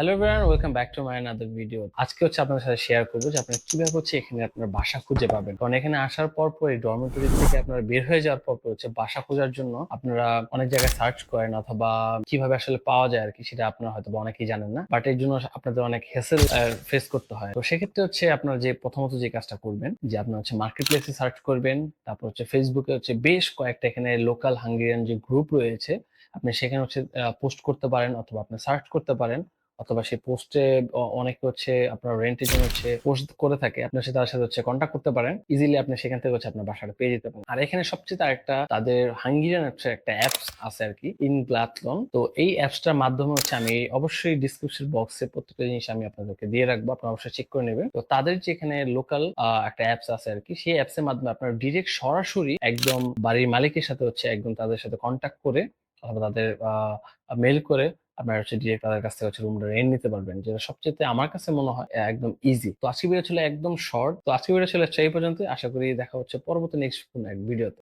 Hello everyone welcome back to my another video আজকে হচ্ছে আপনাদের সাথে শেয়ার করব যে আপনারা কীভাবে হচ্ছে এখানে আপনার বাসা খুঁজে পাবেন। কারণ এখানে আসার পর পর এই ডরমেটরি থেকে আপনারা বের হয়ে যাওয়ার পর পর হচ্ছে বাসা খোঁজার জন্য আপনারা অনেক জায়গায় সার্চ করেন অথবা কীভাবে আসলে পাওয়া যায় আর কি সেটা আপনারা হয়তো অনেকেই জানেন না। বাট এর জন্য আপনাদের অনেক হেসেল ফেস করতে হয়। তো সেক্ষেত্রে হচ্ছে আপনারা যে প্রথমত যে কাজটা করবেন, যে আপনারা হচ্ছে মার্কেট প্লেসে সার্চ করবেন, তারপর হচ্ছে ফেসবুকে হচ্ছে বেশ কয়েকটা এখানে লোকাল হাঙ্গেরিয়ান যে গ্রুপ রয়েছে, আপনি সেখানে হচ্ছে পোস্ট করতে পারেন অথবা আপনি সার্চ করতে পারেন। অথবা সেই পোস্টে অনেকে হচ্ছে আপনার রেন্টের জন্য হচ্ছে পোস্ট করে থাকে, আপনার সাথে তার সাথে হচ্ছে কন্ট্যাক্ট করতে পারেন। ইজিলি আপনি সেখান থেকে হচ্ছে আপনার বাসাটা পেয়ে যেতে পারেন। আর এখানে সবচেয়ে তার একটা তাদের হাঙ্গেরিয়ান হচ্ছে একটা অ্যাপস আছে আর কি ইন গ্লাথলন তো এই অ্যাপসটার মাধ্যমে হচ্ছে আমি অবশ্যই ডিসক্রিপশন বক্সে প্রত্যেকটা জিনিস আমি আপনাদেরকে দিয়ে রাখব, আপনারা অবশ্যই চেক করে নেবেন। তো তাদের যে এখানে লোকাল একটা অ্যাপস আছে আর কি, সেই অ্যাপসের মাধ্যমে আপনার ডিরেক্ট সরাসরি একদম বাড়ির মালিকের সাথে হচ্ছে একদম তাদের সাথে কন্ট্যাক্ট করে, অথবা তাদের মেল করে আপনার হচ্ছে ডিরেক্ট তাদের কাছ থেকে হচ্ছে রুমটা রেন্ট নিতে পারবেন, যেটা সবচেয়ে আমার কাছে মনে হয় একদম ইজি তো আজকে ভিডিও ছিল একদম শর্ট তো আজকে ভিডিও ছিল এই পর্যন্ত আশা করি দেখা হচ্ছে পরবর্তী নেক্সট কোনো এক ভিডিওতে